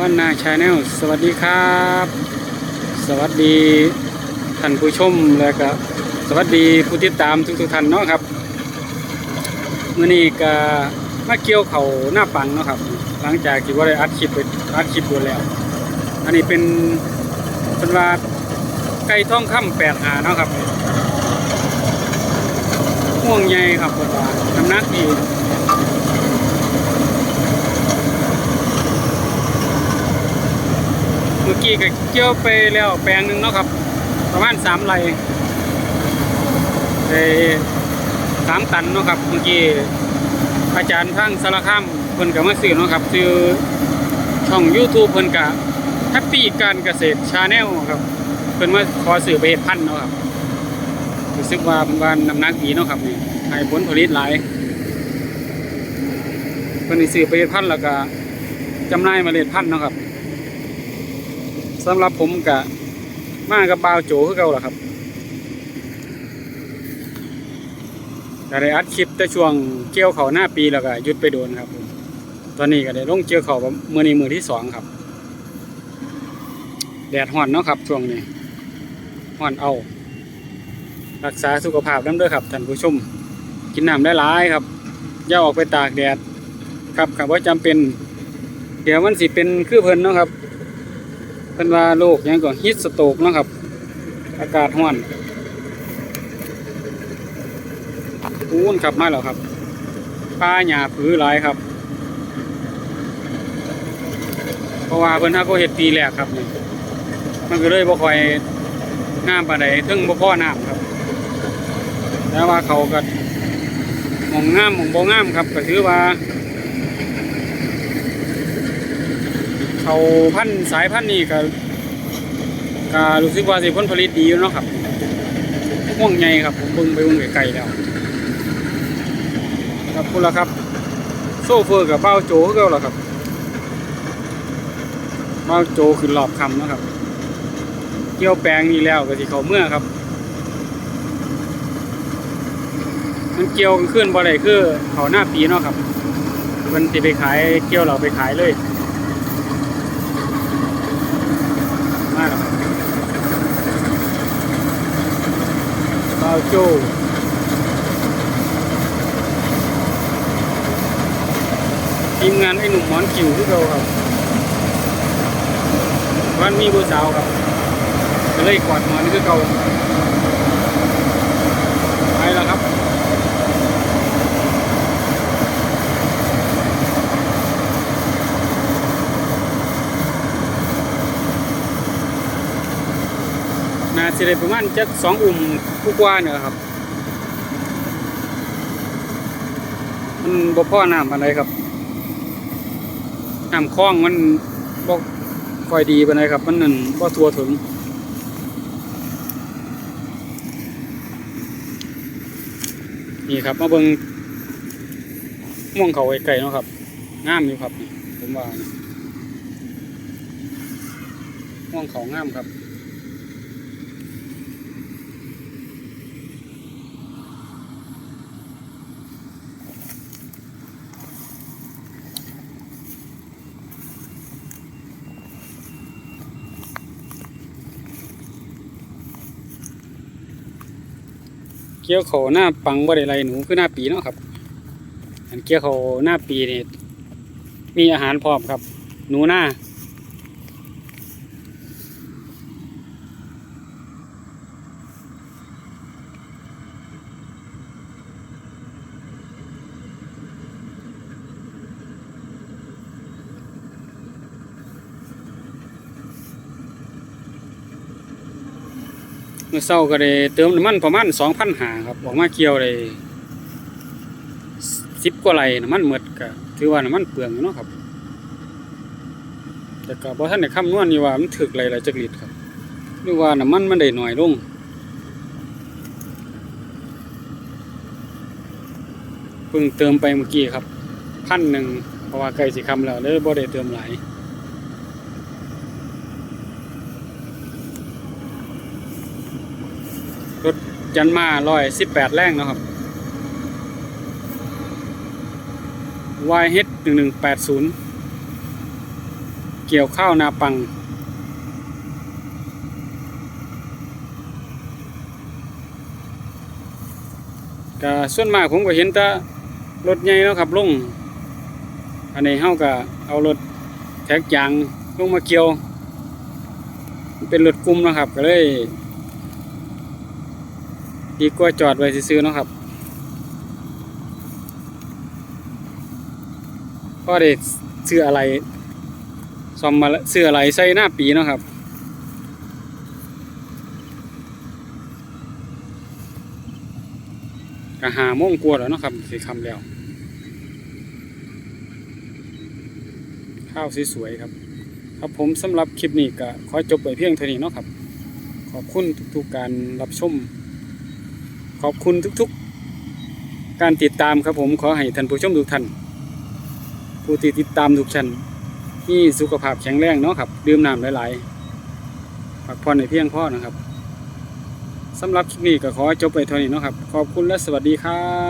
บ้านนาชาแนลสวัสดีครับ สวัสดีท่านผู้ชมและก็สวัสดีผู้ติดตามทุกๆท่านเนาะครับเมื่อนี้ก็มาเกี่ยวเขาหน้าปังเนาะครับ หลังจากที่ว่าได้อัดคลิปไปอัดคลิปดูแล้ว อันนี้เป็นเป็นว่าไก่ท่องค่ำแปดหาเนาะครับห่วงใหญ่ครับเป็นว่าน้ำหนักดี มื่อกี้ก็เกี่ยวไปแล้วแปลงหนึ่งเนาะครับ ประมาณสามไร่ได้สามตันเนาะครับเมื่อกี้อาจารย์ทั้งสารคามเพิ่นก็มาซื้อเนาะครับซื้อช่อง YouTube เพิ่นก็แฮปปี้การเกษตรชาแนลครับเพิ่นมาขอซื้อไปเฮ็ดพันธุ์เนาะครับรู้สึกว่าบ้านน้ำนักดีเนาะครับนี่ให้ผลผลิตหลายเพิ่นสิซื้อไปเฮ็ดพันธุ์แล้วก็จำหน่ายเมล็ดพันธุ์เนาะครับ สำหรับผมกะมากับบาวโจคือเก่าล่ะครับก็ได้อัดคลิปแต่ช่วงเกี่ยวเขาหน้าปีแล้วก็หยุดไปโดนครับผมตอนนี้ก็ได้ลงเกี่ยวเขาวมือนี้มือที่สองครับ แดดห่อนเนาะครับช่วงนี้ห่อนเอา รักษาสุขภาพน้ำด้อครับท่านผู้ชม กินน้ำได้หลายครับอย่าออกไปตากแดดครับครับว่าจำเป็น เดี๋ยวมันสิเป็นคือเพิ่นเนาะครับ เป็นว่าโรคยังก็ฮิตสโตกนะครับ อากาศร้อนอูนขับมาแล้วครับป้าหญ้าผือหลายครับ เพราะว่าเพิ่นถ้าก็เฮ็ดปีแรกครับนี่มันก็เลยบ่คอยงามปานใดถึงบ่พอน้ำครับ แต่ว่าเขาก็หมองงามหมองบ่งามครับก็ถือว่า เขาพันสายพันนี้ก็ก็รู้สึกว่าสิผลผลิตดีอยู่เนาะครับห่วงใหญ่ครับผมเบิ่งไปเบิ่งไกลๆแล้วครับคุณละครับ โซเฟอร์กับเบ้าโจเก่าล่ะครับเบ้าโจขึ้นรอบคำนะครับเกี่ยวแปลงนี้แล้วก็สิเขาเมื่อครับมันเกี่ยวขึ้นบ่ได้คือเขาหน้าปีเนาะครับมันสิไปขายเกี่ยวเราไปขายเลย มาแล้วครับบาวโจทีมงานไอ้หนุ่มหมอนคิวที่เราครับวันมีผู้สาวครับก็เลยกอดหมอนคือเก่าไปแล้วครับ นา สิได้ประมาณจักสองอุ่มผู้กว่าเนี่ยครับ มันบ่พ่อน้ำปานใดครับน้ำคลองมันบ่ค่อยดีปานครับ มันนั่นบ่ทัวถึงนี่ครับมาเบิ่งม่วงเขาไกลๆเนาะครับงามอยู่ครับผมว่านะม่วงเขางามครับ กี่ยวเขาหน้าปังบ่ได้ไรหนูคือหน้าปีเนาะครับอันเกี่ยวเขาหน้าปีนี่มีอาหารพร้อมครับ หนูหน้า เมื่อเช้าก็ได้เติมน้ำมันประมาณสองพันหาครับออกมาเกี่ยวเลยสิบกว่าไรน้ำมันหมดก็ถือว่าน้ำมันเปลืองเนาะครับ แต่ก็บ่ท่านได้คำนวณอยู่ว่ามันถึกไรไรจักลิตครับหรือว่าน้ำมันมันได้หน่อยลงเพิ่งเติมไปเมื่อกี้ครับพันหนึ่งเพราะว่าใกล้สิคำแล้วเลยบ่ได้เติมหลาย รถยันมาร้อยสิบแปดแรงนะครับ YH หนึ่งหนึ่งแปดศูนย์เกี่ยวข้าวนาปัง ก็ส่วนมากผมก็เห็นแต่รถใหญ่เนาะครับลุงอันนี้เฮาก็เอารถแท็กยางลงมาเกี่ยว เป็นรถกลุ่มนะครับก็เลย ดีกว่าจอดไว้ซื้อๆนะครับก็ได้ซื้ออะไรซ่อมมาซื้ออะไรใส่หน้าปีนะครับก็หาโมงกว่าแล้วนะครับสิคำแล้ว ข้าวสวยๆครับ ครับผมสำหรับคลิปนี้ก็ขอจบไปเพียงเท่านี้เนาะครับ ขอบคุณทุกๆการรับชม ขอบคุณทุกๆ การติดตามครับผมขอให้ท่านผู้ชมทุกท่านผู้ที่ติดตามทุกท่านมีสุขภาพแข็งแรงเนาะครับดื่มน้ำหลายๆพักผ่อนในเพียงพอนะครับสำหรับคลิปนี้ก็ขอจบไปเท่านี้เนาะครับ ขอบคุณและสวัสดีครับ